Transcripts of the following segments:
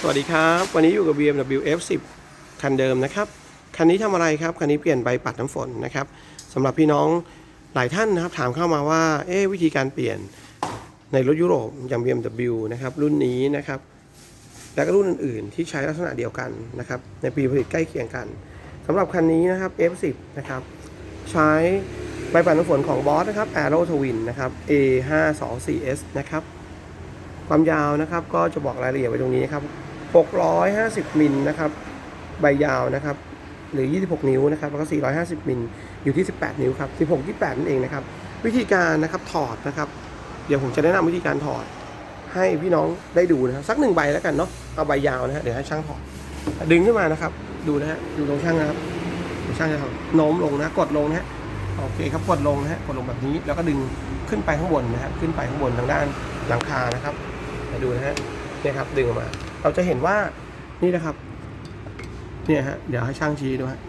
สวัสดีครับ วันนี้อยู่กับ BMW F10 คันเดิมนะครับ คันนี้ทำอะไรครับ คันนี้เปลี่ยนใบปัดน้ำฝนนะครับสำหรับพี่น้องหลายท่านนะครับถามเข้ามาว่า เอ๊วิธีการเปลี่ยนในรถยุโรปอย่าง BMW นะครับรุ่นนี้นะครับ และก็รุ่นอื่นๆ ที่ใช้ลักษณะเดียวกันนะครับ ในปีผลิตใกล้เคียงกันสำหรับคันนี้นะครับ F10 นะครับใช้ใบปัดน้ำฝนของบอสนะครับ Aero Twin นะครับ A524S นะครับความยาวนะครับก็จะบอกรายละเอียดไว้ตรงนี้นะครับ 650มิลนะครับ ใบยาวนะครับ หรือ 26 นิ้วนะครับ แล้วก็ 450มิลอยู่ที่ 18 นิ้วครับ 16 28 นั่นเองนะครับ วิธีการนะครับถอดนะครับ เดี๋ยวผมจะแนะนำวิธีการถอด ให้พี่น้องได้ดูนะครับ สักหนึ่งใบแล้วกันเนาะ เอาใบยาวนะฮะ เดี๋ยวให้ช่างถอด ดึงขึ้นมานะครับ ดูนะฮะ ดูตรงช่างนะครับดูช่างจะทำโน้มลงนะ กดลงนะฮะ โอเคครับ กดลงนะฮะ กดลงแบบนี้ แล้วก็ดึงขึ้นไปข้างบนนะฮะ ขึ้นไปข้างบนทางด้านหลังคานะครับมาดูนะฮะเนี่ยครับดึงออกมา เราจะเห็นว่านี่นะครับ เนี่ยฮะเดี๋ยวให้ช่างชี้ดูฮะ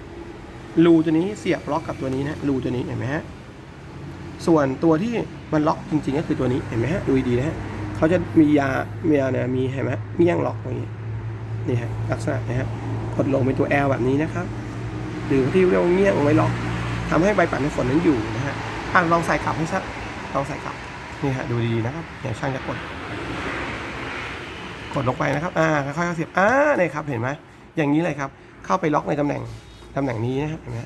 รูตัวนี้เสียบล็อกกับตัวนี้นะรูตัวนี้เห็นไหมฮะส่วนตัวที่มันล็อกจริงๆก็คือตัวนี้เห็นไหมฮะดูดีนะฮะเขาจะมียาเมียเนี่ยมีเห็นไหมเมี่ยงล็อกอย่างนี้นี่ฮะลักษณะนะฮะกดลงเป็นตัว L แบบนี้นะครับ หรือที่เรียกว่าเงี้ยงไว้ล็อกทำให้ใบปัดในฝนนั้นอยู่นะฮะอะลองใส่กลับให้ชัดลองใส่กลับนี่ฮะดูดีนะครับเดี๋ยวช่างจะกด กดลงไปนะครับ อ่า ค่อยๆเสียบ อ่าเนี่ยครับ เห็นไหม อย่างนี้เลยครับ เข้าไปล็อกในตำแหน่ง ตำแหน่งนี้นะครับ เห็นไหม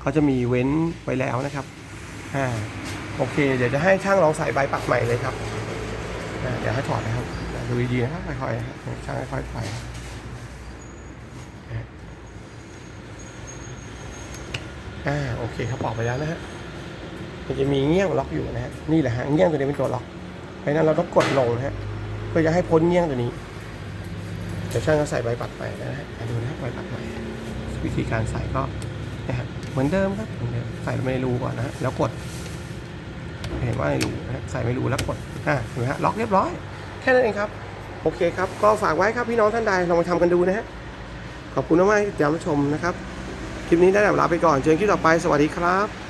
เขาจะมีเว้นไว้แล้วนะครับ อ่า โอเค เดี๋ยวจะให้ช่างลองใส่ใบปักใหม่เลยครับ อ่า เดี๋ยวให้ถอดนะครับ ดูดีๆนะครับ ค่อยๆนะครับช่างค่อยๆใส่อ่า โอเคครับออกไปแล้วนะฮะมันจะมีเงี้ยงล็อกอยู่นะฮะ นี่แหละฮะ เงี้ยงตัวนี้เป็นตัวล็อกเพราะนั้นเราต้องกดลงนะฮะ เพื่อจะให้พ้นเงี้ยงตัวนี้เดี๋ยวช่างก็ใส่ใบปัดไปนะฮะดูนะใบปัดใหม่วิธีการใส่ก็นะฮะเหมือนเดิมครับเหมือนเดิมใส่ในรูก่อนนะฮะแล้วกด เห็นว่าในรูนะฮะใส่ไม่รูแล้วกดอะเห็นไหมฮะล็อกเรียบร้อย แค่นั้นเองครับ โอเคครับ ก็ฝากไว้ครับพี่น้องท่านใดลองมาทำกันดูนะฮะขอบคุณมากๆที่ติดตามรับชมนะครับคลิปนี้ได้ลาไปก่อนเจอกันคลิปต่อไปสวัสดีครับ